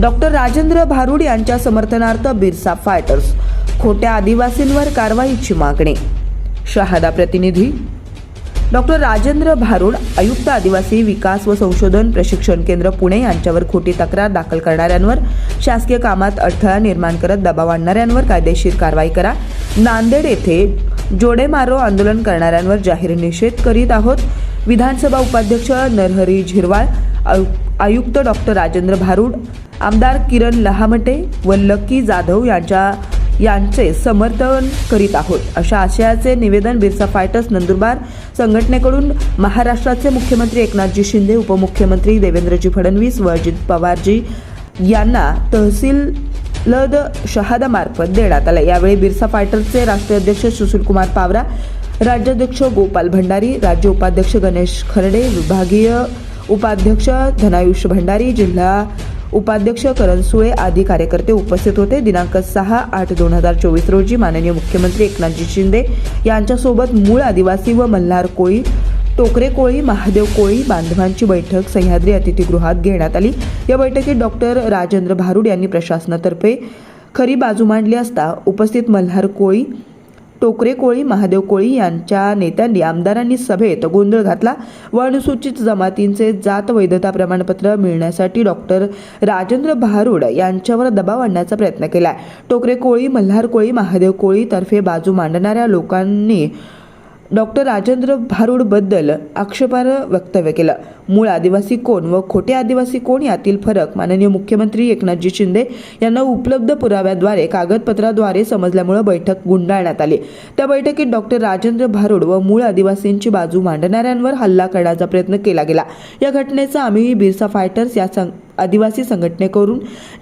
Doctor Rajendra भारुड यांच्या समर्थनार्थ Birsa fighters खोट्या आदिवासींवर कारवाईची मागणी. शहादा प्रतिनिधी डॉक्टर राजेंद्र भारुड आयुक्त आदिवासी विकास व संशोधन प्रशिक्षण केंद्र पुणे यांच्यावर खोटी तक्रार दाखल करणाऱ्यांवर शासकीय कामात अडथळा निर्माण करत दबाव आणणाऱ्यांवर कायदेशीर कारवाई करा. नांदेड येथे जोडे मारो आंदोलन करणाऱ्यांवर जाहीर निषेध करीत आहोत. विधानसभा उपाध्यक्ष नरहरी झिरवाळ आयु- आयुक्त डॉक्टर राजेंद्र भारुड आमदार किरण लहामटे व लकी जाधव यांच्या यांचे समर्थन करीत आहोत. अशा आशयाचे निवेदन बिरसा फायटर्स नंदुरबार संघटनेकडून महाराष्ट्राचे मुख्यमंत्री एकनाथजी शिंदे उपमुख्यमंत्री देवेंद्रजी फडणवीस व अजित पवारजी यांना तहसीलद शहादामार्फत देण्यात आला. यावेळी बिरसा फायटर्सचे राष्ट्रीय अध्यक्ष सुशीलकुमार पावरा राज्याध्यक्ष गोपाल भंडारी राज्य उपाध्यक्ष गणेश खर्डे विभागीय उपाध्यक्ष धनायुष भंडारी जिल्हा उपाध्यक्ष करण सुळे आदी कार्यकर्ते उपस्थित होते. दिनांक सहा आठ दोन हजार चोवीस रोजी माननीय मुख्यमंत्री एकनाथजी शिंदे यांच्यासोबत मूळ आदिवासी व मल्हार कोळी टोकरे कोळी महादेव कोळी बांधवांची बैठक सह्याद्री अतिथीगृहात घेण्यात आली. या बैठकीत डॉक्टर राजेंद्र भारुड यांनी प्रशासनातर्फे खरी बाजू मांडली असता उपस्थित मल्हार कोळी टोकरे कोळी महादेव कोळी यांच्या नेत्यांनी आमदारांनी सभेत गोंधळ घातला. व अनुसूचित जमातींचे जात वैधता प्रमाणपत्र मिळण्यासाठी डॉक्टर राजेंद्र भारुड यांच्यावर दबाव आणण्याचा प्रयत्न केला टोकरे कोळी मल्हार कोळी महादेव कोळी तर्फे बाजू मांडणाऱ्या लोकांनी डॉक्टर राजेंद्र भारूडबद्दल आक्षेपार्ह वक्तव्य केलं. मूळ आदिवासी कोण व खोटे आदिवासी कोण यातील फरक माननीय मुख्यमंत्री एकनाथजी शिंदे यांना उपलब्ध पुराव्याद्वारे कागदपत्राद्वारे समजल्यामुळे बैठक गुंडाळण्यात आली. त्या बैठकीत डॉक्टर राजेंद्र भारूड व मूळ आदिवासींची बाजू मांडणाऱ्यांवर हल्ला करण्याचा प्रयत्न केला गेला. या घटनेचा आम्ही बिरसा फायटर्स या सं आदिवासी संघटनेकडून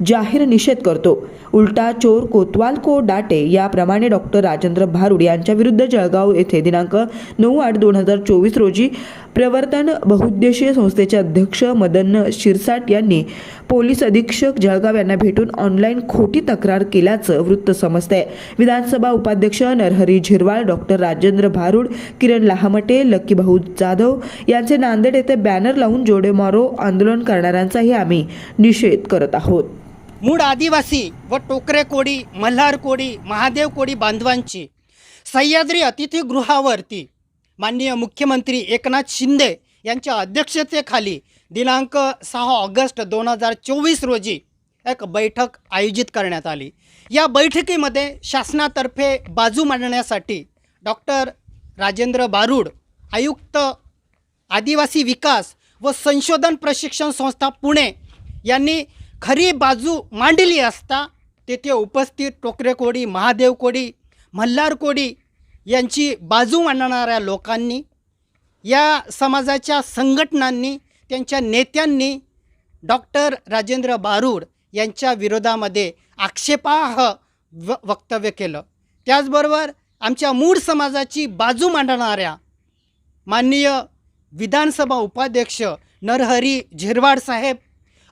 जाहीर निषेध करतो. उलटा चोर कोतवाल को डाटे याप्रमाणे डॉक्टर राजेंद्र भारुड यांच्या विरुद्ध जळगाव येथे दिनांक नऊ आठ दोन हजार चोवीस रोजी प्रवर्तन बहुउद्देशीय संस्थेचे अध्यक्ष मदन शिरसाट यांनी पोलीस अधीक्षक जळगाव यांना भेटून ऑनलाईन खोटी तक्रार केल्याचं वृत्त समजतंय. विधानसभा उपाध्यक्ष नरहरी झिरवाळ डॉक्टर राजेंद्र भारुड किरण लहामटे लक्की भाऊ जाधव यांचे नांदेड येथे बॅनर लावून जोडे मारो आंदोलन करणाऱ्यांचाही आम्ही निषेध करत आहोत. मूळ आदिवासी व टोकरे कोडी मल्हार कोडी महादेव कोडी बांधवांची सह्याद्री अतिथीगृहावरती माननीय मुख्यमंत्री एकनाथ शिंदे यांच्या अध्यक्षतेखाली दिनांक सहा ऑगस्ट दोन हजार चोवीस रोजी एक बैठक आयोजित करण्यात आली. या बैठकीमध्ये शासनातर्फे बाजू मांडण्यासाठी डॉक्टर राजेंद्र बारूड आयुक्त आदिवासी विकास व संशोधन प्रशिक्षण संस्था पुणे यांनी खरी बाजू मांडली असता तेथे उपस्थित टोकरे कोडी महादेव कोडी मल्हार कोडी यांची बाजू मांडणाऱ्या लोकांनी या समाजाच्या संघटनांनी त्यांच्या नेत्यांनी डॉक्टर राजेंद्र बारूड यांच्या विरोधामध्ये आक्षेपार्ह व वक्तव्य केलं. त्याचबरोबर आमच्या मूळ समाजाची बाजू मांडणाऱ्या माननीय विधानसभा उपाध्यक्ष नरहरी झिरवाड साहेब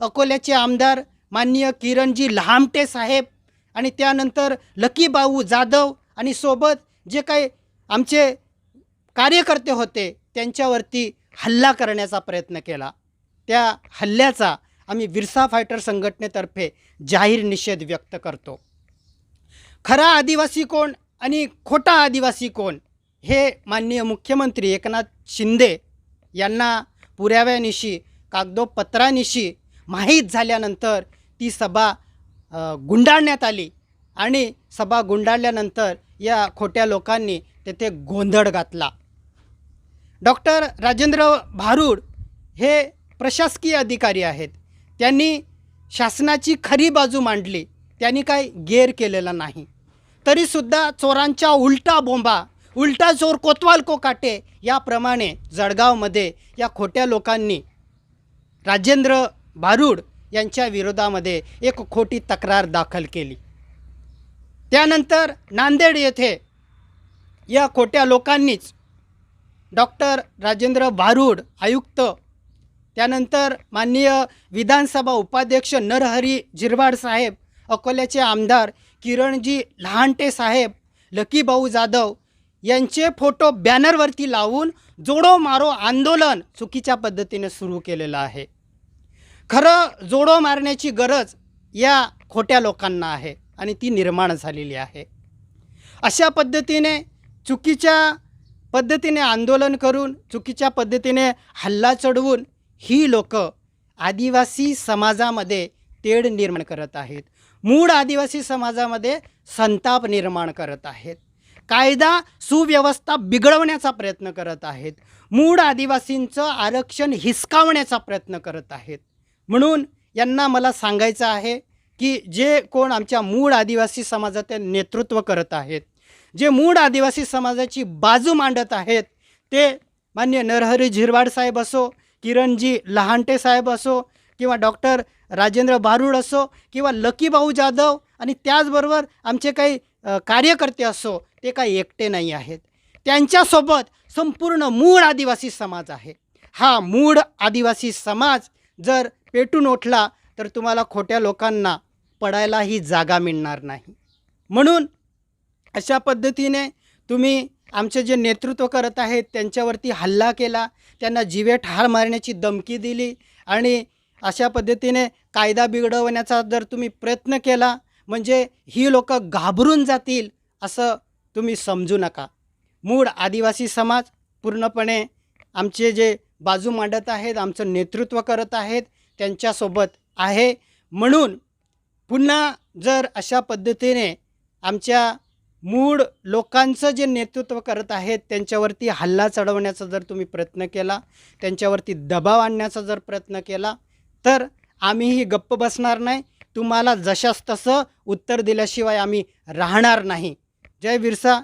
अकोल्याचे आमदार माननीय किरणजी लहामटे साहेब आणि त्यानंतर लकीबाऊ जाधव आणि सोबत जे काही आमचे कार्यकर्ते होते त्यांच्यावरती हल्ला करण्याचा प्रयत्न केला. त्या हल्ल्याचा आम्ही विरसा फायटर संघटनेतर्फे जाहीर निषेध व्यक्त करतो. खरा आदिवासी कोण आणि खोटा आदिवासी कोण हे माननीय मुख्यमंत्री एकनाथ शिंदे यांना पुराव्यानिशी कागदोपत्रानिशी माहीत झाल्यानंतर ती सभा गुंडाळण्यात आली आणि सभा गुंडाळल्यानंतर या खोट्या लोकांनी तेथे गोंधळ घातला. डॉक्टर राजेंद्र भारूड हे प्रशासकीय अधिकारी आहेत. त्यांनी शासनाची खरी बाजू मांडली. त्यांनी काही गेर केलेला नाही. तरीसुद्धा चोरांच्या उलटा बोंबा उलटा चोर कोतवाल को काटे याप्रमाणे जळगावमध्ये या खोट्या लोकांनी राजेंद्र भारूड यांच्या विरोधामध्ये एक खोटी तक्रार दाखल केली. त्यानंतर नांदेड येथे या खोट्या लोकांनीच डॉक्टर राजेंद्र भारूड आयुक्त. त्यानंतर माननीय विधानसभा उपाध्यक्ष नरहरी झिरवाड साहेब अकोल्याचे आमदार किरणजी लहानटे साहेब लकीभाऊ जाधव यांचे फोटो बॅनरवरती लावून जोडो मारो आंदोलन चुकीच्या पद्धतीने सुरू केलेलं आहे. खरं जोडो मारण्याची गरज या खोट्या लोकांना आहे आणि ती निर्माण झालेली आहे. अशा पद्धतीने चुकीच्या पद्धतीने आंदोलन करून चुकीच्या पद्धतीने हल्ला चढवून ही लोक आदिवासी समाजामध्ये तेढ निर्माण करत आहेत. मूळ आदिवासी समाजामध्ये संताप निर्माण करत आहेत. कायदा सुव्यवस्था बिघडवण्याचा प्रयत्न करत आहेत. मूळ आदिवासींचं आरक्षण हिसकावण्याचा प्रयत्न करत आहेत. म्हणून यांना मला सांगायचं आहे की जे कोण आमच्या मूळ आदिवासी समाजाचे नेतृत्व करत आहेत जे मूळ आदिवासी समाजाची बाजू मांडत आहेत ते मान्य नरहरी झिरवाड साहेब असो किरणजी लहानटे साहेब असो किंवा डॉक्टर राजेंद्र बारूड असो किंवा लकीभाऊ जाधव आणि त्याचबरोबर आमचे काही कार्यकर्ते असो ते काही एकटे नाही आहेत. त्यांच्यासोबत संपूर्ण मूळ आदिवासी समाज आहे. हा मूळ आदिवासी समाज जर पेटून उठला तर तुम्हाला खोट्या लोकांना पडायलाही जागा मिळणार नाही. म्हणून अशा पद्धतीने तुम्ही आमचे जे नेतृत्व करत आहेत त्यांच्यावरती हल्ला केला त्यांना जीवे ठार मारण्याची धमकी दिली आणि अशा पद्धतीने कायदा बिघडवण्याचा जर तुम्ही प्रयत्न केला म्हणजे ही लोक घाबरून जातील असं तुम्ही समजू नका. मूळ आदिवासी समाज पूर्णपणे आमचे जे बाजू मांडत आहेत आमचं नेतृत्व करत आहेत त्यांच्यासोबत आहे. म्हणून पुन्हा जर अशा पद्धतीने आमच्या मूळ लोकांचं जे नेतृत्व करत आहेत त्यांच्यावरती हल्ला चढवण्याचा जर तुम्ही प्रयत्न केला त्यांच्यावरती दबाव आणण्याचा जर प्रयत्न केला तर आम्हीही गप्प बसणार नाही. तुम्हाला जशास तसं उत्तर दिल्याशिवाय आम्ही राहणार नाही. जय बिरसा.